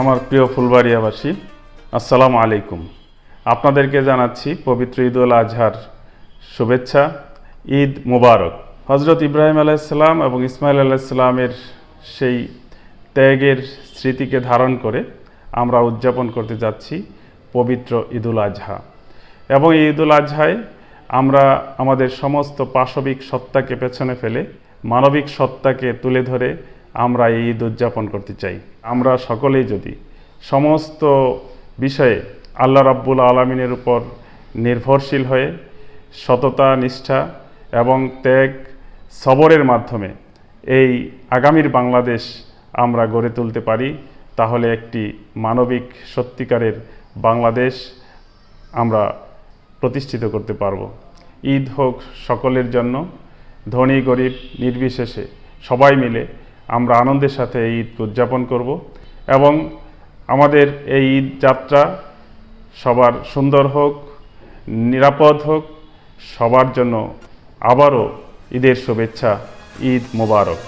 আমার প্রিয় ফুলবাড়িয়াবাসী, আসসালামু আলাইকুম। আপনাদেরকে জানাচ্ছি পবিত্র ঈদ উল আজহার শুভেচ্ছা, ঈদ মুবারক। হজরত ইব্রাহিম আলাইসাল্লাম এবং ইসমাইল আলাইসাল্লামের সেই ত্যাগের স্মৃতিকে ধারণ করে আমরা উদযাপন করতে যাচ্ছি পবিত্র ঈদুল আজহা। এবং এই ঈদুল আজহায় আমরা আমাদের সমস্ত পাশবিক সত্তাকে পেছনে ফেলে, মানবিক সত্তাকে তুলে ধরে আমরা এই ঈদ উদযাপন করতে চাই। আমরা সকলেই যদি সমস্ত বিষয়ে আল্লাহ রাব্বুল আলমিনের উপর নির্ভরশীল হয়ে সততা, নিষ্ঠা এবং ত্যাগ, সবরের মাধ্যমে এই আগামীর বাংলাদেশ আমরা গড়ে তুলতে পারি, তাহলে একটি মানবিক, সত্যিকারের বাংলাদেশ আমরা প্রতিষ্ঠিত করতে পারব। ঈদ হোক সকলের জন্য, ধনী, গরিব, নির্বিশেষে সবাই মিলে আমরা আনন্দের সাথে এই ঈদ উদযাপন করব এবং আমাদের এই ঈদ যাত্রা সবার সুন্দর হোক, নিরাপদ হোক, সবার জন্য আবারও ঈদের শুভেচ্ছা, ঈদ মোবারক।